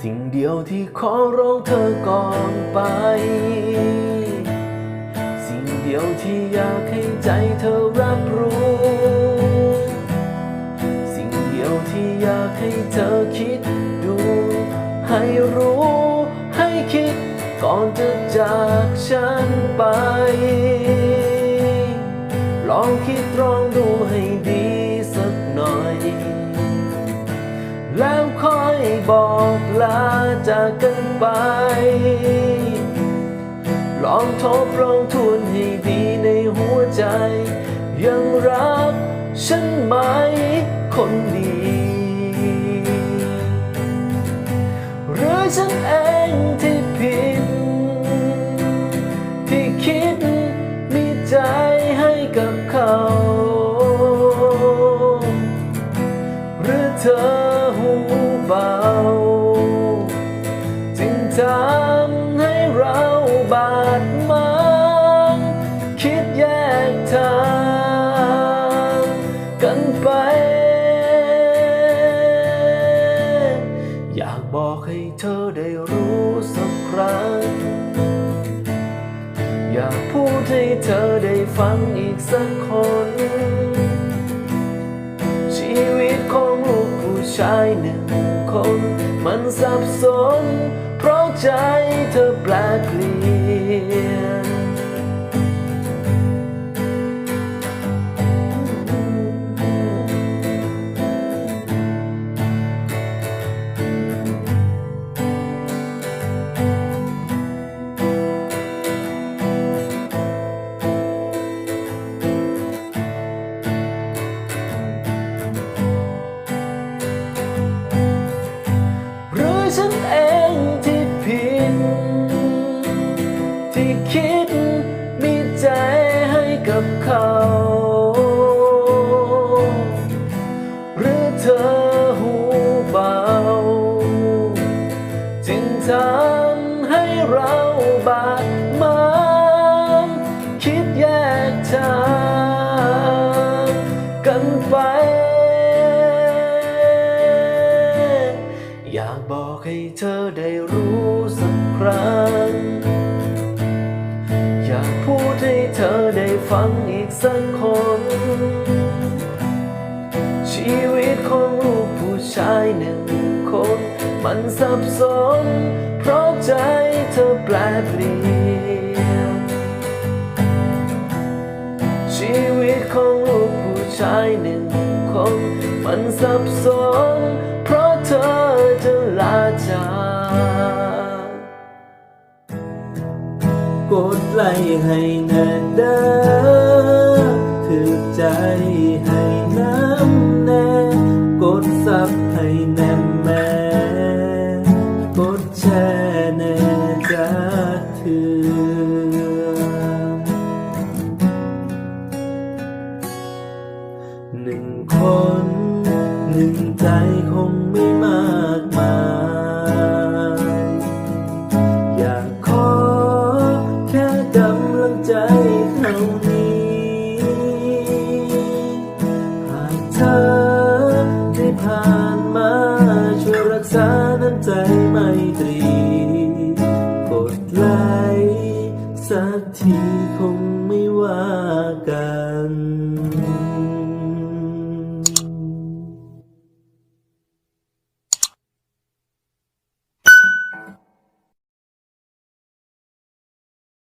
สิ่งเดียวที่ขอร้องเธอก่อนไป สิ่งเดียวที่อยากให้ใจเธอรับรู้ สิ่งเดียวที่อยากให้เธอคิดดู ให้รู้ ให้คิดก่อนจะจากฉันไป ลองคิดลองดูให้ดี บอกลาจากกันไป ลองทบลองทวนให้ดีในหัวใจ ยังรักฉันไหมคนดี หรือฉันเองที่ผิด ที่คิดมีใจให้กับเขา ให้เธอได้รู้สักครั้ง อยากพูดให้เธอได้ฟังอีกสักคน ชีวิตของลูกผู้ชายหนึ่งคน มันสับสน เพราะใจเธอแปลเปลี่ยน เราบาดหมางคิดแยกทางกันไป อยากบอกให้เธอได้รู้สักครั้ง อยากพูดให้เธอได้ฟังอีกสักคนชีวิตของลูกผู้ชายหนึ่ง มันสับสน เพราะใจเธอแปลเปลี่ยนชีวิตของลูกผู้ชายหนึ่งคน มันสับสน เพราะเธอจะลาจากกดไลค์ให้แน่เด้อถือใจให้ ถือหนึ่งคน หนึ่งใจคงไม่มากมาย อยากขอแค่กำลังใจเท่านี้หากเธอได้ผ่านมาช่วยรักษาน้ำใจไมตรี